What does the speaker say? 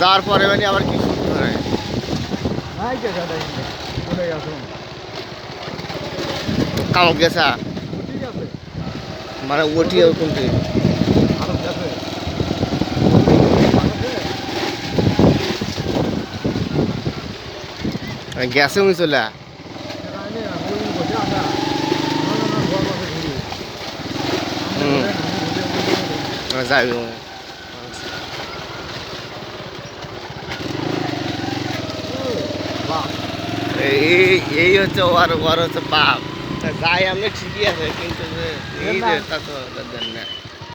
যাওয়ার পরে মানে আবার কি গেছে? কামক গেছা মানে ওটি কোনটি গেছে। গেছে উনি চলে? যাবি এই এই হচ্ছে ওর ওর হচ্ছে পাপ। যাই আমি ঠিকই আছে কিন্তু এই যে তা তো না।